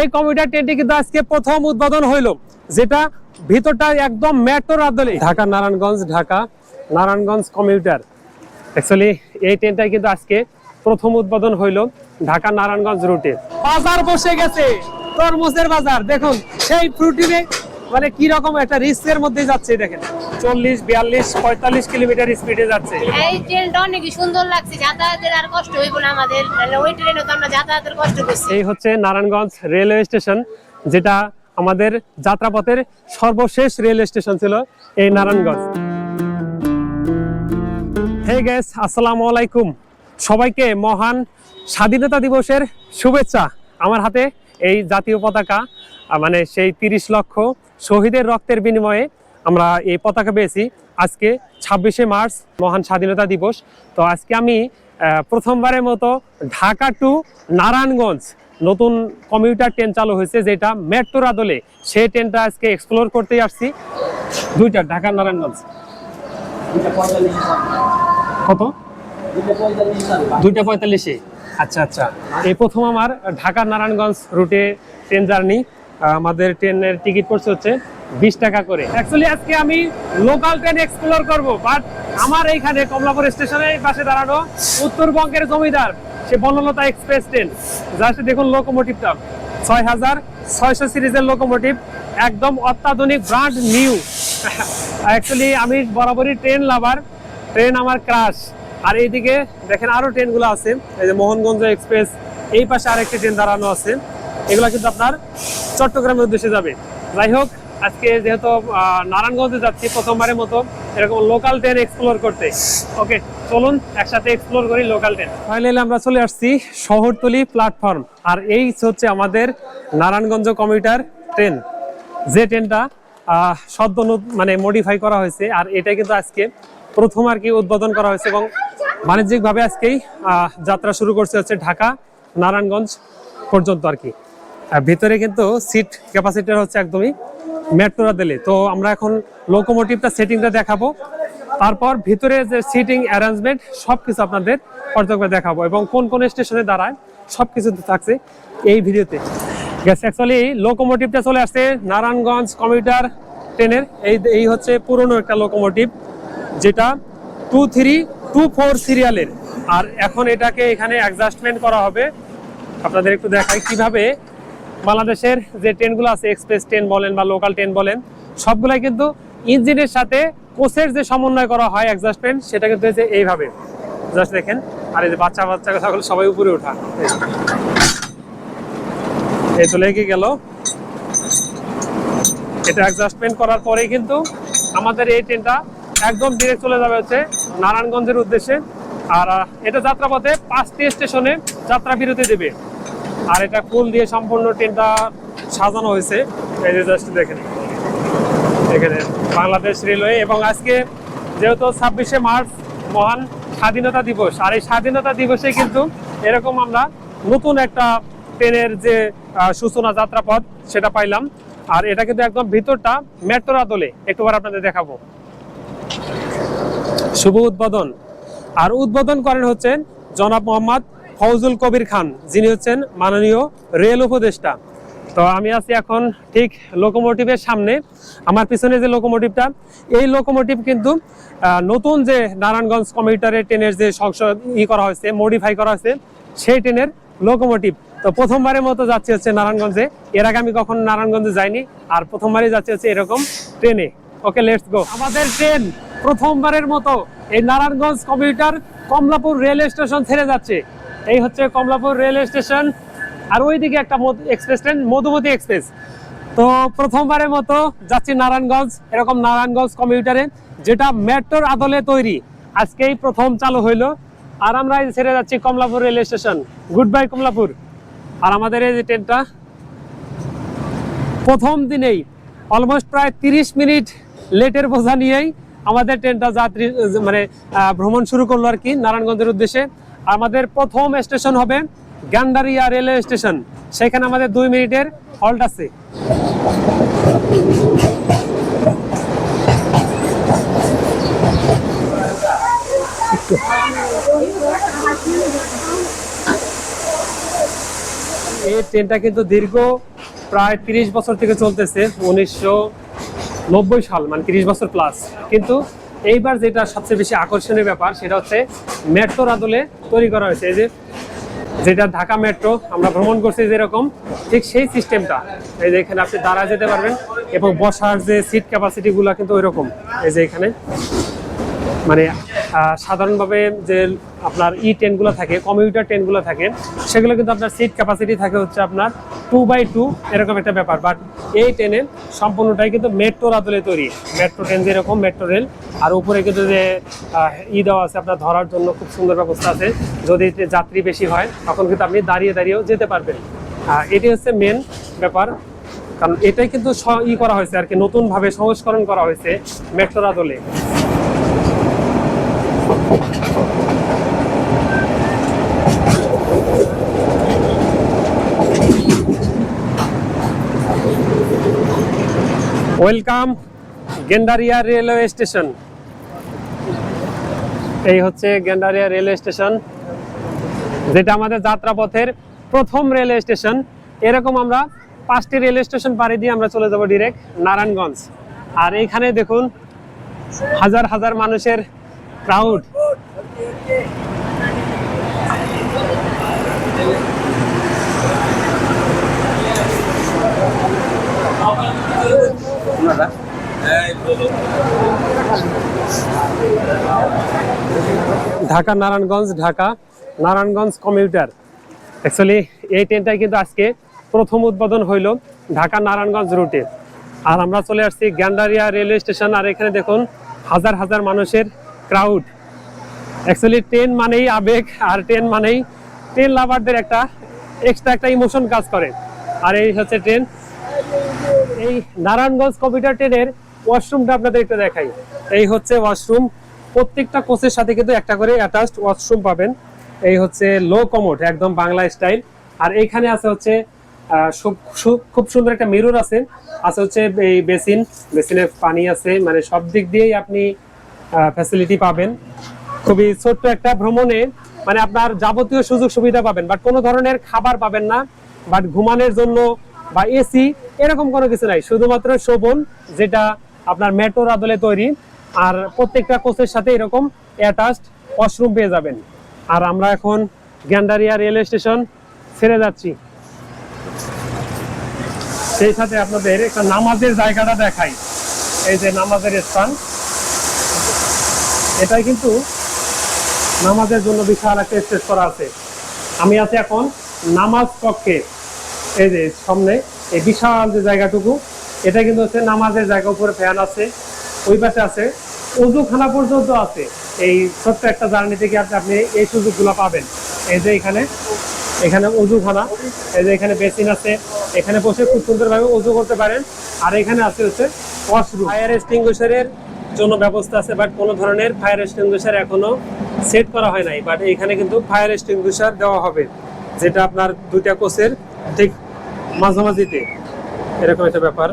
এই কমিউটার ট্রেনটি কিন্তু আজকে প্রথম উদ্বোধন হইল, যেটা ভিতরটা একদম মেট্রোর আদলে ঢাকা, নারায়ণগঞ্জ ঢাকা, নারায়ণগঞ্জ কমিউটার। অ্যাকচুয়ালি এই ট্রেনটাই কিন্তু আজকে প্রথম উদ্বোধন হইল ঢাকা, নারায়ণগঞ্জ রুটে। বাজার বসে গেছে, তরমুজের বাজার। দেখুন, সেই ফ্রুটিনে মানে কি রকম একটা রিস্কের মধ্যে যাচ্ছে দেখেন? চল্লিশ বিয়াল্লিশ পঁয়তাল্লিশ কিলোমিটার স্পিডে যাচ্ছে। এই ট্রেনটা অনেক সুন্দর লাগছে যাতায়াতের আর কষ্ট হইব না আমাদের। ওই ট্রেনে তো আমরা যাতায়াতের কষ্ট করছি। এই হচ্ছে নারায়ণগঞ্জ রেলওয়ে স্টেশন যেটা আমাদের যাত্রাপথের সর্বশেষ রেল স্টেশন ছিল এই নারায়ণগঞ্জ। হে গ্যাস আসসালামু আলাইকুম। সবাইকে মহান স্বাধীনতা দিবসের শুভেচ্ছা। আমার হাতে এই জাতীয় পতাকা মানে সেই তিরিশ লক্ষ শহীদের রক্তের বিনিময়ে আমরা এই পতাকা পেয়েছি। আজকে ছাব্বিশে মার্চ, মহান স্বাধীনতা দিবস। তো আজকে আমি প্রথমবারের মতো ঢাকা টু নারায়ণগঞ্জ নতুন কমিউটার ট্রেন চালু হয়েছে, যেটা মেট্রোর আদলে সেই ট্রেনটা আজকে এক্সপ্লোর করতেই আসছি। দুইটা, ঢাকা নারায়ণগঞ্জ। কত? দুইটা পঁয়তাল্লিশে। আচ্ছা আচ্ছা। এই প্রথম আমার ঢাকা নারায়ণগঞ্জ রুটে ট্রেন জার্নি আমাদের ট্রেনের টিকিট পড়ছে হচ্ছে বিশ টাকা করে। অ্যাকচুয়ালি আজকে আমি লোকাল ট্রেন এক্সপ্লোর করব বাট আমার এইখানে কমলাপুর স্টেশনের পাশে দাঁড়ানো উত্তরবঙ্গের জমিদার, সে বনলতা এক্সপ্রেস ট্রেন জাস্ট দেখুন লোকোমোটিভটা ছয় হাজার ছয়শো সিরিজের লোকোমোটিভ একদম অত্যাধুনিক ব্র্যান্ড নিউ অ্যাকচুয়ালি আমি বরাবরই ট্রেন লাভার ট্রেন আমার ক্রাশ আর এইদিকে দেখেন আরও ট্রেনগুলো আছে, এই যে মোহনগঞ্জ এক্সপ্রেস এই পাশে আরেকটি ট্রেন দাঁড়ানো আছে। এগুলো কিন্তু আপনার চট্টগ্রামের উদ্দেশ্যে যাবে। যাই হোক, আজকে যেহেতু নারায়ণগঞ্জে যাচ্ছি প্রথমবারের মতো, এরকম লোকাল ট্রেন এক্সপ্লোর করতে। ওকে চলুন একসাথে এক্সপ্লোর করি লোকাল ট্রেন ফাইনালি আমরা চলে আসছি শহরতলি প্ল্যাটফর্ম আর এই হচ্ছে আমাদের নারায়ণগঞ্জ কমিউটার ট্রেন যে ট্রেনটা সদ্য মানে মডিফাই করা হয়েছে, আর এটা কিন্তু আজকে প্রথম আর কি উদ্বোধন করা হয়েছে এবং বাণিজ্যিকভাবে আজকেই যাত্রা শুরু করছে হচ্ছে ঢাকা নারায়ণগঞ্জ পর্যন্ত আর কি। ভিতরে কিন্তু সিট ক্যাপাসিটির হচ্ছে একদমই মেট্রোরা দিলে। তো আমরা এখন লোকোমোটিভটা সেটিংটা দেখাবো। তারপর ভিতরে যে সিটিং অ্যারেঞ্জমেন্ট সব কিছু আপনাদের পর্যটক দেখাবো এবং কোন কোন স্টেশনে দাঁড়ায় সব কিছু থাকছে এই ভিডিওতে। অ্যাকচুয়ালি লোকোমোটিভটা চলে আসছে নারায়ণগঞ্জ কমিউটার ট্রেনের এই এই হচ্ছে পুরনো একটা লোকোমোটিভ যেটা টু থ্রি টু ফোর সিরিয়ালের আর এখন এটাকে এখানে অ্যাডজাস্টমেন্ট করা হবে। আপনাদের একটু দেখাই কীভাবে বাংলাদেশের যে ট্রেনগুলো আছে এক্সপ্রেস ট্রেন বলেন বা লোকাল ট্রেন বলেন, সবগুলাই কিন্তু ইঞ্জিনের সাথে কোচের যে সমন্বয় করা হয় অ্যাডজাস্টমেন্ট সেটা কিন্তু যে এইভাবে। জাস্ট দেখেন, আর এই যে বাচ্চা বাচ্চা কথাগুলো সবাই উপরে ওঠা। এই তো লেগে গেল। এটা অ্যাডজাস্টমেন্ট করার পরেই কিন্তু আমাদের এই ট্রেনটা একদম ডিরেক্ট চলে যাবে হচ্ছে নারায়ণগঞ্জের উদ্দেশ্যে। আর এটা যাত্রাপথে পাঁচটি স্টেশনে যাত্রা বিরতি দেবে। আর এটা ফুল দিয়ে সম্পূর্ণ ট্রেনটা সাজানো হয়েছে? এই যে জাস্ট দেখেন। এখানে বাংলাদেশ রেলওয়ে এবং আজকে যেহেতু ছাব্বিশে মার্চ মহান স্বাধীনতা দিবস, আর এই স্বাধীনতা দিবসে কিন্তু এরকম আমরা নতুন একটা ট্রেনের যে সূচনা যাত্রাপথ সেটা পাইলাম। আর এটা কিন্তু একদম ভিতরটা মেট্রোর আদলে একটুবার আপনাদের দেখাবো। শুভ উদ্বোধন। আর উদ্বোধন করেন হচ্ছেন জনাব মোহাম্মদ ফৌজুল কবির খান, যিনি হচ্ছেন মাননীয় রেল উপদেষ্টা। তো আমি আছি এখন ঠিক লোকোমোটিভের সামনে। আমার পিছনে যে লোকোমোটিভটা, এই লোকোমোটিভ কিন্তু নতুন যে নারায়ণগঞ্জ কমিউটারের ট্রেনের যে সংসদ ই করা হয়েছে মডিফাই করা হয়েছে, সেই ট্রেনের লোকোমোটিভ। তো প্রথমবারের মতো যাচ্ছি হচ্ছে নারায়ণগঞ্জে। এর আগে আমি কখন নারায়ণগঞ্জে যাইনি, আর প্রথমবারই যাচ্ছি হচ্ছে এরকম ট্রেনে। ওকে লেটস গো আমাদের ট্রেন প্রথমবারের মতো এই Narayanganj commuter Kamalapur rail station ছেড়ে যাচ্ছে। এই হচ্ছে কমলাপুর রেল স্টেশন। আর ওইদিকে একটা এক্সপ্রেস ট্রেন, মধুমতি এক্সপ্রেস। তো প্রথমবারের মতো যাচ্ছি নারায়ণগঞ্জ, এরকম নারায়ণগঞ্জ কমিউটারে, যেটা মেট্রোর আদলে তৈরি। আজকেই প্রথম চালু হইল। আর আমরা ছেড়ে যাচ্ছি Kamalapur rail station. Good bye Kamalapur. আর আমাদের এই যে ট্রেনটা, প্রথম দিনেই অলমোস্ট প্রায় তিরিশ মিনিট লেটের বোঝা নিয়েই আমাদের ট্রেনটা যাত্রী মানে ভ্রমণ শুরু করল আর কি নারায়ণগঞ্জের উদ্দেশ্যে। আমাদের প্রথম স্টেশন হবে গান্ডারিয়া রেলওয়ে স্টেশন। সেখানে আমাদের দুই মিনিটের হল্ট আছে। এই ট্রেনটা কিন্তু দীর্ঘ প্রায় তিরিশ বছর থেকে চলতেছে, উনিশশো নব্বই সাল মানে তিরিশ বছর প্লাস কিন্তু এইবার যেটা সবচেয়ে বেশি আকর্ষণীয় ব্যাপার, সেটা হচ্ছে মেট্রোর আদলে তৈরি করা হয়েছে। এই যে, যেটা ঢাকা মেট্রো, আমরা ভ্রমণ করছি যেরকম, ঠিক সেই সিস্টেমটা। এই যে, এখানে আপনি দাঁড়া যেতে পারবেন এবং বসার যে সিট ক্যাপাসিটিগুলো কিন্তু ওই রকম এই যে, এখানে মানে সাধারণভাবে যে আপনার ই ট্রেনগুলো থাকে কমিউটার ট্রেনগুলো থাকে, সেগুলো কিন্তু আপনার সিট ক্যাপাসিটি থাকে হচ্ছে আপনার টু বাই টু এরকম একটা ব্যাপার। বাট এই ট্রেনে সম্পূর্ণটাই কিন্তু মেট্রোর আদলে তৈরি। মেট্রো ট্রেন যেরকম মেট্রো রেল আর উপরে কিন্তু যে ই দেওয়া আছে আপনার ধরার জন্য খুব সুন্দর ব্যবস্থা আছে। যদি যাত্রী বেশি হয়, তখন কিন্তু আপনি দাঁড়িয়ে দাঁড়িয়েও যেতে পারবেন। এটি হচ্ছে মেন ব্যাপার। কারণ এটাই কিন্তু ই করা হয়েছে আর কি, নতুনভাবে সংস্করণ করা হয়েছে মেট্রোর আদলে ওয়েলকাম গেন্ডারিয়া রেলওয়ে স্টেশন। এই হচ্ছে গেন্ডারিয়া রেলওয়ে স্টেশন, যেটা আমাদের যাত্রাপথের প্রথম রেলওয়ে স্টেশন। এরকম আমরা পাঁচটি রেলওয়ে স্টেশন পাড়ি দিয়ে আমরা চলে যাব ডিরেক্ট নারায়ণগঞ্জ। আর এইখানে দেখুন হাজার হাজার মানুষের crowd Dhaka, Narayanganj Dhaka, Narayanganj commuter actually এই ট্রেনটাই কিন্তু আজকে প্রথম উদ্বোধন হইল ঢাকা, নারায়ণগঞ্জ রুটে আর আমরা চলে আসছি গ্যান্ডারিয়া রেলওয়ে স্টেশন আর এখানে দেখুন হাজার হাজার মানুষের ক্রাউড অ্যাকচুয়ালি ট্রেন মানেই আবেগ, আর ট্রেন মানেই ট্রেন লাভারদের একটা এক্সট্রা একটা ইমোশন কাজ করে। আর এই হচ্ছে ট্রেন এই নারায়ণগঞ্জ কম্পিউটার ট্রেনের ওয়াশরুমটা আপনাদের একটু দেখাই। এই হচ্ছে ওয়াশরুম। প্রত্যেকটা কোচের সাথে কিন্তু একটা করে অ্যাটাচড ওয়াশরুম পাবেন। এই হচ্ছে লো কমোড, একদম বাংলা স্টাইল। আর এইখানে আছে হচ্ছে খুব সুন্দর একটা মিরর আছে। আছে হচ্ছে এই বেসিন। বেসিনে পানি আছে। মানে সব দিক দিয়েই আপনি ফ্যাসিলিটি পাবেন। খুবই ছোট্ট একটা ভ্রমণে। মানে আপনার যাবতীয় সুযোগ সুবিধা পাবেন। বাট কোনো ধরনের খাবার পাবেন না। বাট ঘুমানোর জন্য বা এসি, এরকম কোনো কিছু নাই। শুধুমাত্র শোভন, যেটা আপনার মেট্রোর আদলে তৈরি। আর প্রত্যেকটা কোচের সাথে এরকম অ্যাটাচড ওয়াশরুম পেয়ে যাবেন। আর আমরা এখন গ্যান্ডারিয়া রেলওয়ে স্টেশন ছেড়ে যাচ্ছি। সেই সাথে আপনাদের একটা নামাজের জায়গাটা দেখাই। এই যে নামাজের স্থান। এটাই কিন্তু নামাজের জন্য বিশাল একটা স্টেজ করা আছে। আমি আছি এখন নামাজ কক্ষে। এই যে সামনে, এই বিশাল যে জায়গাটুকু, এটা কিন্তু হচ্ছে নামাজের জায়গা, উপরে ফ্যান আছে, ওই পাশে আছে, অজুখানা পর্যন্ত আছে। এই ছোট্ট একটা জার্নি থেকে আপনি আপনি এই সুযোগগুলো পাবেন। এই যে এখানে এখানে অজুখানা, এই যে এখানে বেসিন আছে, এখানে বসে খুব সুন্দরভাবে অজু করতে পারেন। আর এখানে আছে হচ্ছে ওয়াশরুম ফায়ার এক্সটিংগুইশারের জন্য ব্যবস্থা আছে বাট কোনো ধরনের ফায়ার এক্সটিংগুইশার এখনও সেট করা হয় নাই। বাট এখানে কিন্তু ফায়ার এক্সটিংগুইশার দেওয়া হবে, যেটা আপনার দুইটা কোচের ঠিক মাঝামাঝিতে। এরকম একটা ব্যাপার।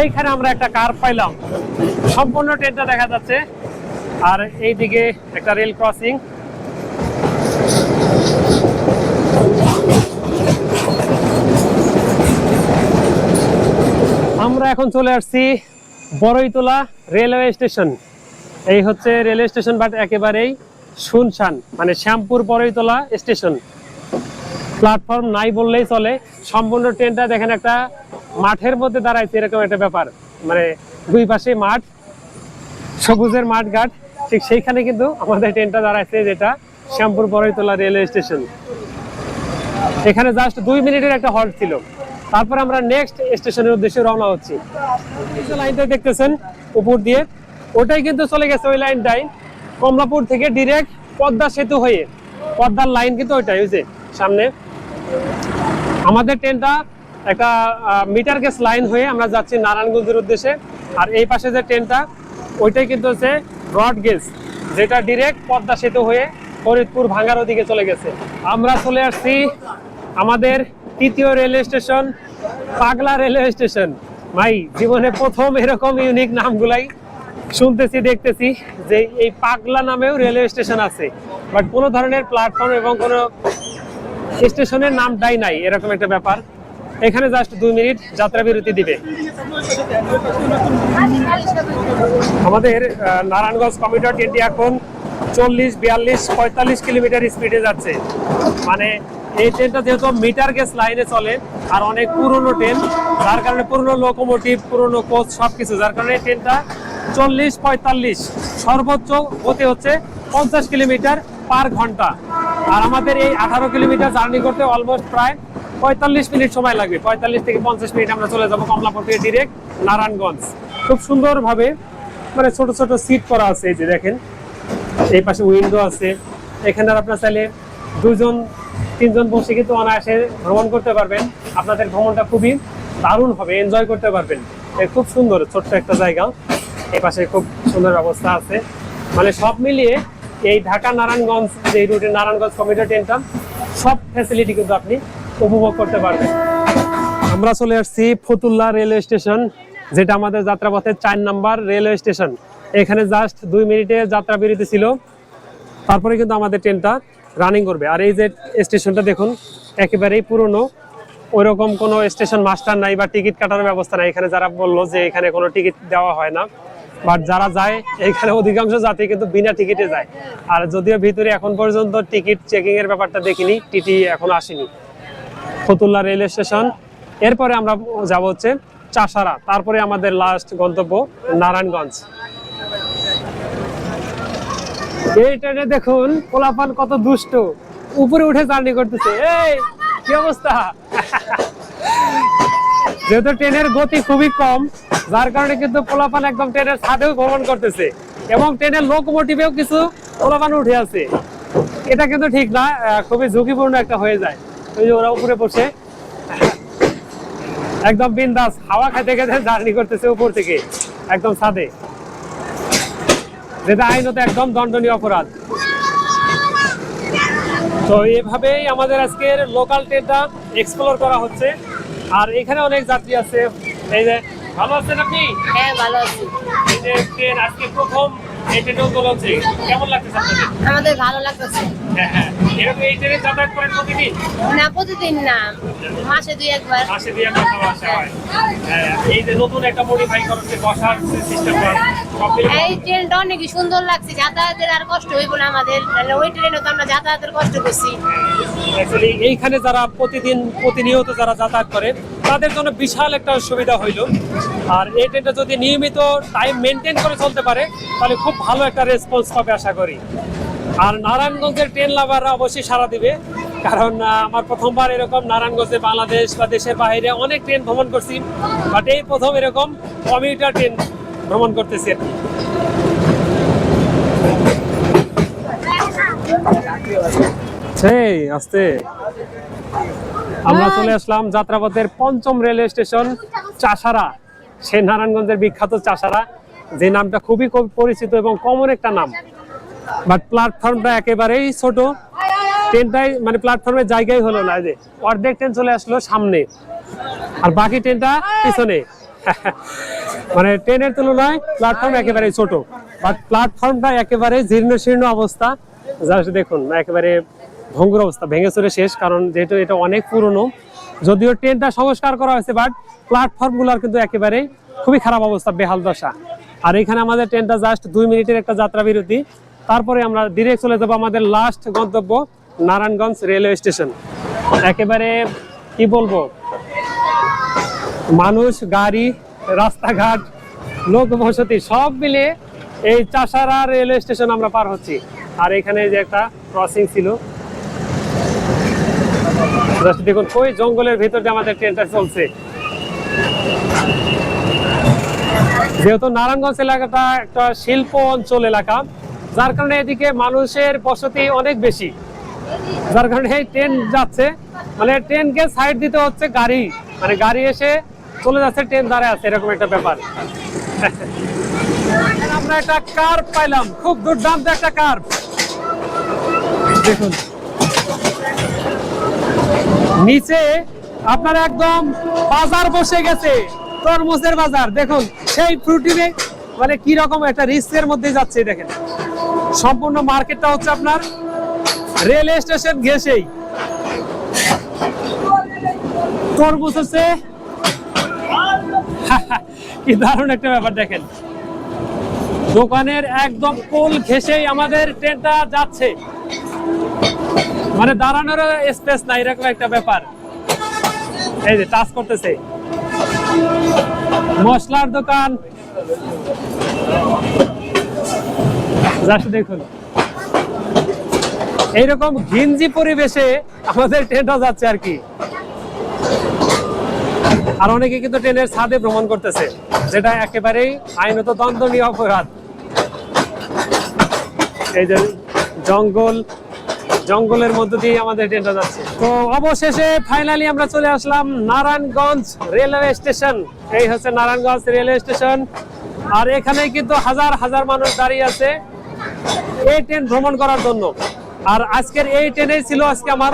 এইখানে আমরা একটা কার পাইলাম। সম্পূর্ণ ট্রেনটা দেখা যাচ্ছে। আর এইদিকে একটা রেল ক্রসিং আমরা এখন চলে আসছি বড়ইতলা রেলওয়ে স্টেশন এই হচ্ছে রেলওয়ে স্টেশন বাট একেবারেই শুনশান মানে শ্যামপুর বড়ইতলা স্টেশন প্ল্যাটফর্ম নাই বললেই চলে। সম্পূর্ণ ট্রেনটা দেখেন একটা মাঠের মধ্যে দাঁড়াইছে, এরকম একটা ব্যাপার। মানে দুই পাশে মাঠ, সবুজের মাঠ ঘাট ঠিক সেইখানে কিন্তু আমাদের ট্রেনটা দাঁড়াইছে, যেটা শ্যামপুর বড়ইতলা রেলওয়ে স্টেশন। এখানে জাস্ট দুই মিনিটের একটা হল্ট ছিল। তারপর আমরা নেক্সট স্টেশনের উদ্দেশ্যে রওনা হচ্ছি। লাইনটা দেখতেছেন, উপর দিয়ে। ওটাই কিন্তু চলে গেছে ওই লাইনটাই, কমলাপুর থেকে ডিরেক্ট পদ্মা সেতু হয়ে। পদ্মার লাইন কিন্তু ওইটাই, ওই যে সামনে। আমাদের ট্রেনটা একটা মিটার গ্যাস লাইন হয়ে আমরা যাচ্ছি নারায়ণগঞ্জের উদ্দেশ্যে। আর এই পাশে যে ট্রেনটা ওইটাই কিন্তু হচ্ছে ব্রড গেজ যেটা ডিরেক্ট পদ্মা সেতু হয়ে ফরিদপুর ভাঙ্গার ওদিকে চলে গেছে। আমরা চলে আসছি আমাদের তৃতীয় railway station Pagla railway station ভাই, জীবনে প্রথম এরকম ইউনিক নামগুলাই শুনতেছি, দেখতেছি যে এই পাগলা নামেও রেলওয়ে স্টেশন আছে। বাট কোনো ধরনের প্ল্যাটফর্ম এবং কোনো স্টেশনের নামটাই নাই, এরকম একটা ব্যাপার। এখানে জাস্ট দুই মিনিট যাত্রা বিরতি দিবে। আমাদের নারায়ণগঞ্জ কমিউটার ট্রেনটি এখন চল্লিশ, বিয়াল্লিশ, পঁয়তাল্লিশ কিলোমিটার স্পিডে যাচ্ছে। মানে এই ট্রেনটা যেহেতু মিটার গেস লাইনে চলে, আর অনেক পুরনো ট্রেন যার কারণে পুরনো লোকোমোটিভ পুরনো কোচ সবকিছু, যার কারণে ট্রেনটা চল্লিশ, পঁয়তাল্লিশ, সর্বোচ্চ গতি হচ্ছে পঞ্চাশ কিলোমিটার পার ঘণ্টা। আর আমাদের এই আঠারো কিলোমিটার জার্নি করতে অলমোস্ট প্রায় পঁয়তাল্লিশ মিনিট সময় লাগবে। পঁয়তাল্লিশ থেকে পঞ্চাশ মিনিট আমরা চলে যাব কমলাপুর থেকে ডিরেক্ট নারায়ণগঞ্জ। খুব সুন্দরভাবে মানে ছোট ছোট সিট করা আছে এই যে দেখেন। এই পাশে উইন্ডো আছে। এখানে আপনার চাইলে দুজন, তিনজন বসে কিন্তু অনায়াসে ভ্রমণ করতে পারবেন। আপনাদের ভ্রমণটা খুবই দারুণ হবে এনজয় করতে পারবেন। খুব সুন্দর, ছোট্ট একটা জায়গা। এই পাশে খুব সুন্দর ব্যবস্থা আছে। মানে সব মিলিয়ে এই ঢাকা নারায়ণগঞ্জ যে রুটে নারায়ণগঞ্জ কমিউটার ট্রেনটা সব ফ্যাসিলিটি কিন্তু আপনি উপভোগ করতে পারবেন আমরা চলে আসছি ফতুল্লা রেলওয়ে স্টেশন, যেটা আমাদের যাত্রাপথের চার নাম্বার রেলওয়ে স্টেশন। এখানে জাস্ট দুই মিনিটে যাত্রা বিরতি ছিল। তারপরে কিন্তু আমাদের ট্রেনটা রানিং করবে। আর এই যে স্টেশনটা দেখুন, একেবারেই পুরনো। ওইরকম কোনো স্টেশন মাস্টার নাই বা টিকিট কাটার ব্যবস্থা নাই। এখানে যারা বলল যে এখানে কোনো টিকিট দেওয়া হয় না বাট যারা যায়, এখানে অধিকাংশ যাত্রী কিন্তু বিনা টিকিটে যায়। আর যদিও ভিতরে এখন পর্যন্ত টিকিট চেকিংয়ের ব্যাপারটা দেখিনি, টিটি এখন আসেনি। Fatullah railway station. এরপরে আমরা যাব হচ্ছে চাষারা। তারপরে আমাদের লাস্ট গন্তব্য নারায়ণগঞ্জ। এই ট্রেনে দেখুন পোলাপান কত দুষ্ট। উপরে উঠে জার্নি করতেছে। এই, কি অবস্থা? যেহেতু ট্রেনের গতি খুবই কম, যার কারণে কিন্তু পোলাপান একদম ট্রেনের ছাদেও ভ্রমণ করতেছে। এবং ট্রেনের লোকোমোটিভেও কিছু পোলাপান উঠে আছে। এটা কিন্তু ঠিক না খুবই ঝুঁকিপূর্ণ একটা হয়ে যায়। ওই যে ওরা উপরে বসে একদম বিন্দাস হাওয়া খেতে খেতে জার্নি করতেছে উপর থেকে একদম ছাদে। যেটা আইনত একদম দণ্ডনীয় অপরাধ। তো এভাবেই আমাদের আজকের লোকাল ট্রেনটা এক্সপ্লোর করা হচ্ছে। আর এখানে অনেক যাত্রী আছে। এই যে ভালো আছেন আপনি? হ্যাঁ ভালো আছি। এই যে ট্রেন আজকে প্রথম এই ট্রেনে হচ্ছে কেমন লাগতেছে আপনাদের? আমাদের ভালো লাগতেছে। হ্যাঁ হ্যাঁ। এরকম এই ট্রেনে যাতায়াত করেন প্রতিদিন? না প্রতিদিন না। মাসে দুই একবার। মাসে দিয়ে একটা খাওয়া আসা হয়। হ্যাঁ, এই যে নতুন একটা মডিফাই করছে বসার সিস্টেম সব এই ট্রেনটা অনেক সুন্দর লাগছে। যাতায়াতের আর কষ্ট হইব না আমাদের। ওই ট্রেনে তো আমরা যাতায়াতের কষ্ট করছি। এইখানে যারা প্রতিদিন প্রতিনিয়ত যারা যাতায়াত করে তাদের জন্য বিশাল একটা সুবিধা হইল। আর এই ট্রেনটা যদি নিয়মিত টাইম মেনটেন করে চলতে পারে তাহলে খুব ভালো একটা রেসপন্স পাবে আশা করি। আর নারায়ণগঞ্জের ট্রেন লাভাররা অবশ্যই সাড়া দিবে। কারণ আমার প্রথমবার এরকম নারায়ণগঞ্জে বাংলাদেশ বা দেশের বাইরে অনেক ট্রেন ভ্রমণ করছি বাট এই প্রথম এরকম কমিউটার ট্রেন ভ্রমণ করতেছি আর কি। সেই আস্তে। আমরা চলে আসলাম যাত্রাপথের পঞ্চম রেলওয়ে স্টেশন চাষারা। সে নারায়ণগঞ্জের বিখ্যাত চাষারা। যে নামটা খুবই পরিচিত এবং কমন একটা নাম। বাট প্ল্যাটফর্মটা একেবারেই ছোট। ট্রেনটাই মানে প্ল্যাটফর্মের জায়গাই হলো না যে অর্ধেক ট্রেন চলে আসলো সামনে। আর বাকি ট্রেনটা পিছনে। মানে ট্রেনের তুলনায় প্ল্যাটফর্ম একেবারে ছোট। বাট প্ল্যাটফর্মটা একেবারে জীর্ণ শীর্ণ অবস্থা। জাস্ট দেখুন, একেবারে ভঙ্গুর অবস্থা, ভেঙে চলে শেষ, কারণ যেহেতু এটা অনেক পুরনো। যদিও ট্রেনটা সংস্কার করা হয়েছে বাট প্ল্যাটফর্মগুলার কিন্তু একেবারে খুবই খারাপ অবস্থা, বেহাল দশা। আর এখানে আমাদের ট্রেনটা জাস্ট দুই মিনিটের একটা যাত্রা বিরতি। তারপরে আমরা ডিরেক্ট চলে যাব আমাদের লাস্ট গন্তব্য, নারায়ণগঞ্জ রেলওয়ে স্টেশন একেবারে কি বলব? মানুষ, গাড়ি, রাস্তাঘাট, লোক বসতি, সব মিলে এই চাষারা রেলওয়ে স্টেশন আমরা পার হচ্ছি। আর এখানে যে একটা ক্রসিং ছিল দেখুন ওই জঙ্গলের ভিতর আমাদের ট্রেনটা চলছে। যেহেতু নারায়ণগঞ্জ এলাকাটা একটা শিল্প অঞ্চল এলাকা, যার কারণে এদিকে মানুষের বসতি অনেক বেশি। যার কারণে ট্রেন যাচ্ছে মানে ট্রেনকে সাইড দিতে হচ্ছে গাড়ি মানে গাড়ি এসে চলে যাচ্ছে ট্রেন দাঁড়ায় আছে, এরকম একটা ব্যাপার। আমরা একটা কার পাইলাম, খুব দুর্দান্ত একটা কার দেখুন। নিচে আপনার একদম বাজার বসে গেছে। তরমুজের বাজার। দেখুন, সেই ফ্রুটিনে মানে কি রকম একটা রিস্কের মধ্যে যাচ্ছে দেখেন। সম্পূর্ণ মার্কেটটা হচ্ছে আপনার রেল স্টেশন ঘেসেই তরমুজ হচ্ছে কি দারুণ একটা ব্যাপার দেখেন। দোকানের একদম কোল ঘেসেই আমাদের ট্রেনটা যাচ্ছে। মানে দাঁড়ানোর স্পেস নাই, এরকম একটা ব্যাপার। এই যে টাচ করতেছে। মশলার দোকান। দেখুন। এইরকম ঘিঞ্জি পরিবেশে আমাদের ট্রেনটা যাচ্ছে আর কি। আর অনেকে কিন্তু ট্রেনের ছাদে ভ্রমণ করতেছে, যেটা একেবারেই আইনত দণ্ডনীয় অপরাধ। এই যে জঙ্গল জঙ্গলের মধ্য দিয়ে আমাদের ট্রেনটা যাচ্ছে। তো অবশেষে ফাইনালি আমরা চলে আসলাম নারায়ণগঞ্জ রেলওয়ে স্টেশন এই হচ্ছে নারায়ণগঞ্জ রেলওয়ে স্টেশন আর এখানে কিন্তু হাজার হাজার মানুষ দাঁড়িয়ে আছে এই ট্রেন ভ্রমণ করার জন্য। আর আজকের এই ট্রেনেই ছিল আজকে আমার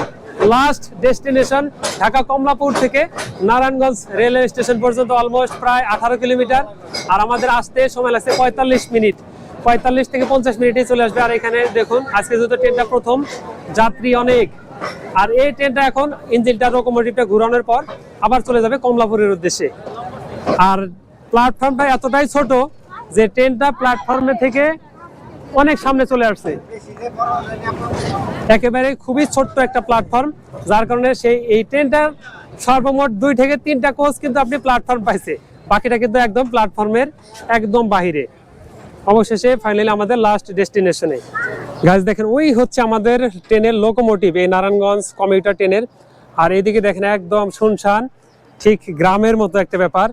লাস্ট ডেস্টিনেশন ঢাকা কমলাপুর থেকে নারায়ণগঞ্জ রেলওয়ে স্টেশন পর্যন্ত অলমোস্ট প্রায় আঠারো কিলোমিটার। আর আমাদের আসতে সময় লাগছে পঁয়তাল্লিশ মিনিট। পঁয়তাল্লিশ থেকে পঞ্চাশ মিনিটে চলে আসবে। আর এখানে দেখুন, আজকে যেহেতু ট্রেনটা প্রথম, যাত্রী অনেক। আর এই ট্রেনটা এখন ইঞ্জিনটা লোকোমোটিভটা ঘুরানোর পর আবার চলে যাবে কমলাপুরের উদ্দেশ্যে। আর প্ল্যাটফর্মটা এতটাই ছোট যে ট্রেনটা প্ল্যাটফর্মে থেকে অনেক সামনে চলে আসছে। একেবারে খুবই ছোট্ট একটা প্ল্যাটফর্ম যার কারণে সেই এই ট্রেনটার সর্বমোট দুই থেকে তিনটা কোচ কিন্তু আপনি প্ল্যাটফর্ম পাইছে। বাকিটা কিন্তু একদম প্ল্যাটফর্মের একদম বাহিরে। অবশেষে ফাইনালি আমাদের লাস্ট ডেস্টিনেশনে গাছ দেখেন, ওই হচ্ছে আমাদের ট্রেনের লোকোমোটিভ এই নারায়ণগঞ্জ কমিউটার ট্রেনের। আর এইদিকে দেখেন, একদম শুনশান, ঠিক গ্রামের মতো একটা ব্যাপার।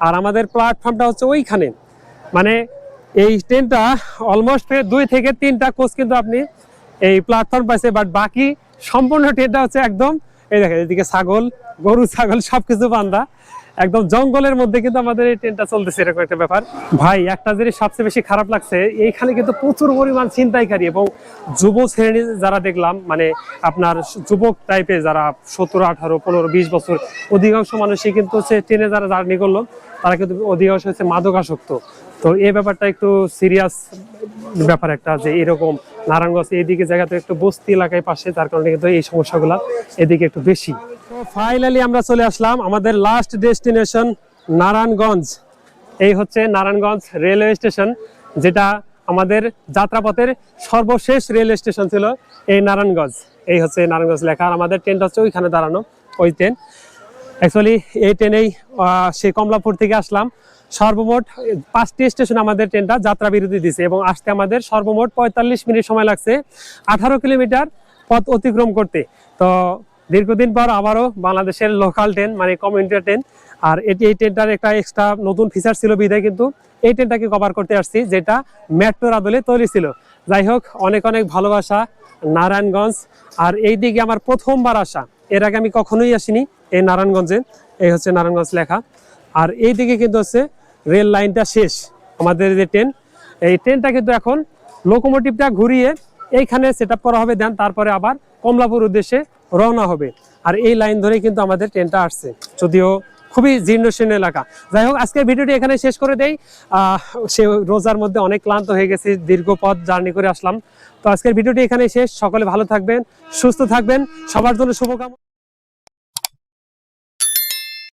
আর আমাদের প্ল্যাটফর্মটা হচ্ছে ওইখানে। মানে এই ট্রেনটা অলমোস্ট দুই থেকে তিনটা কোচ কিন্তু আপনি এই প্ল্যাটফর্ম পাইছে বাট বাকি সম্পূর্ণ ট্রেনটা হচ্ছে একদম, এই দেখেন, এদিকে ছাগল, গরু, ছাগল, সবকিছু বান্ধা একদম জঙ্গলের মধ্যে কিন্তু আমাদের এই ট্রেনটা চলতেছে, এরকম একটা ব্যাপার। ভাই, একটা জিনিস সবচেয়ে বেশি খারাপ লাগছে, এইখানে কিন্তু প্রচুর পরিমাণ ছিনতাইকারী এবং যুব শ্রেণি যারা দেখলাম মানে আপনার যুবক টাইপের যারা সতেরো, আঠারো, পনেরো, বিশ বছর, অধিকাংশ মানুষই কিন্তু হচ্ছে ট্রেনে যারা জার্নি করল, তারা কিন্তু অধিকাংশ হচ্ছে মাদকাসক্ত। তো এই ব্যাপারটা একটু সিরিয়াস ব্যাপার একটা যে এরকম নারায়ণগঞ্জ, এইদিকে জায়গাতে একটু বস্তি এলাকায় পাশে তার কারণে কিন্তু এই সমস্যাগুলো এদিকে একটু বেশি। তো ফাইনালি আমরা চলে আসলাম আমাদের লাস্ট ডেস্টিনেশন নারায়ণগঞ্জ। এই হচ্ছে নারায়ণগঞ্জ রেলওয়ে স্টেশন যেটা আমাদের যাত্রাপথের সর্বশেষ রেল স্টেশন ছিল এই নারায়ণগঞ্জ। এই হচ্ছে নারায়ণগঞ্জ লেখা, আর আমাদের ট্রেনটা হচ্ছে ওইখানে দাঁড়ানো, ওই ট্রেন অ্যাকচুয়ালি এই ট্রেনেই সেই কমলাপুর থেকে আসলাম। সর্বমোট পাঁচটি স্টেশন আমাদের ট্রেনটা যাত্রা বিরতি দিছে, এবং আসতে আমাদের সর্বমোট পঁয়তাল্লিশ মিনিট সময় লাগছে আঠারো কিলোমিটার পথ অতিক্রম করতে। তো দীর্ঘদিন পর আবারও বাংলাদেশের লোকাল ট্রেন মানে কমিউনিটি ট্রেন আর এটি এই ট্রেনটার একটা এক্সট্রা নতুন ফিচার ছিল বিধায় কিন্তু এই ট্রেনটাকে কভার করতে আসছি, যেটা মেট্রোর আদলে তৈরি ছিল। যাই হোক, অনেক অনেক ভালোবাসা, নারায়ণগঞ্জ। আর এই দিকে আমার প্রথমবার আসা, এর আগে আমি কখনোই আসিনি এই নারায়ণগঞ্জে, এই হচ্ছে নারায়ণগঞ্জ লেখা। আর এই দিকে কিন্তু হচ্ছে রেল লাইনটা শেষ, আমাদের যে ট্রেন এই ট্রেনটা কিন্তু এখন লোকোমোটিভটা ঘুরিয়ে এইখানে সেট করা হবে, দেন তারপরে আবার কমলাপুর উদ্দেশ্যে রওনা হবে। আর এই লাইন ধরে কিন্তু আমাদের ট্রেনটা আসছে। যদিও খুবই জীর্ণশীর্ণ এলাকা। যাই হোক, আজকের ভিডিওটি এখানে শেষ করে দেই। সে রোজার মধ্যে অনেক ক্লান্ত হয়ে গেছে, দীর্ঘ পথ জার্নি করে আসলাম। তো আজকের ভিডিওটি এখানে শেষ। সকলে ভালো থাকবেন, সুস্থ থাকবেন। সবার জন্য শুভকামনা।